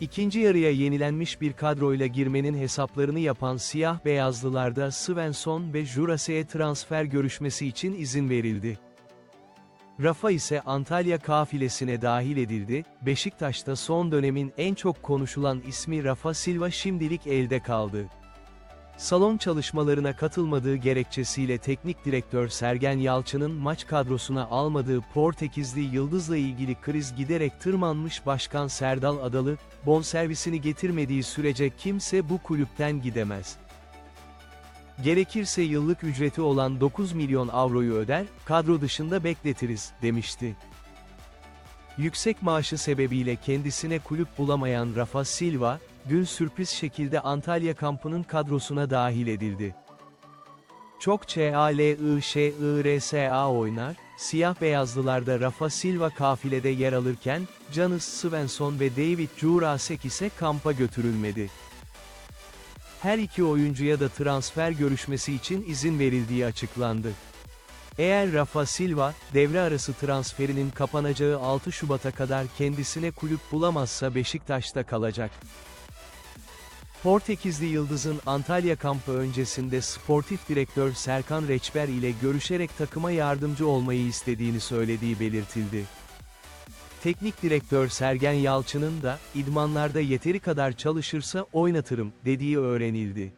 İkinci yarıya yenilenmiş bir kadroyla girmenin hesaplarını yapan siyah beyazlılarda Svensson ve Jurasek'e transfer görüşmesi için izin verildi. Rafa ise Antalya kafilesine dahil edildi, Beşiktaş'ta son dönemin en çok konuşulan ismi Rafa Silva şimdilik elde kaldı. Salon çalışmalarına katılmadığı gerekçesiyle teknik direktör Sergen Yalçın'ın maç kadrosuna almadığı Portekizli Yıldız'la ilgili kriz giderek tırmanmış Başkan Serdal Adalı, bonservisini getirmediği sürece kimse bu kulüpten gidemez. Gerekirse yıllık ücreti olan 9 milyon avroyu öder, kadro dışında bekletiriz, demişti. Yüksek maaşı sebebiyle kendisine kulüp bulamayan Rafa Silva, dün sürpriz şekilde Antalya kampının kadrosuna dahil edildi. Çok ÇALIŞIRSA oynar, siyah beyazlılarda Rafa Silva kafilede yer alırken, Janis Svensson ve David Jurasek ise kampa götürülmedi. Her iki oyuncuya da transfer görüşmesi için izin verildiği açıklandı. Eğer Rafa Silva, devre arası transferinin kapanacağı 6 Şubat'a kadar kendisine kulüp bulamazsa Beşiktaş'ta kalacak. Portekizli Yıldız'ın Antalya kampı öncesinde sportif direktör Serkan Reçber ile görüşerek takıma yardımcı olmayı istediğini söylediği belirtildi. Teknik direktör Sergen Yalçın'ın da, idmanlarda yeteri kadar çalışırsa oynatırım, dediği öğrenildi.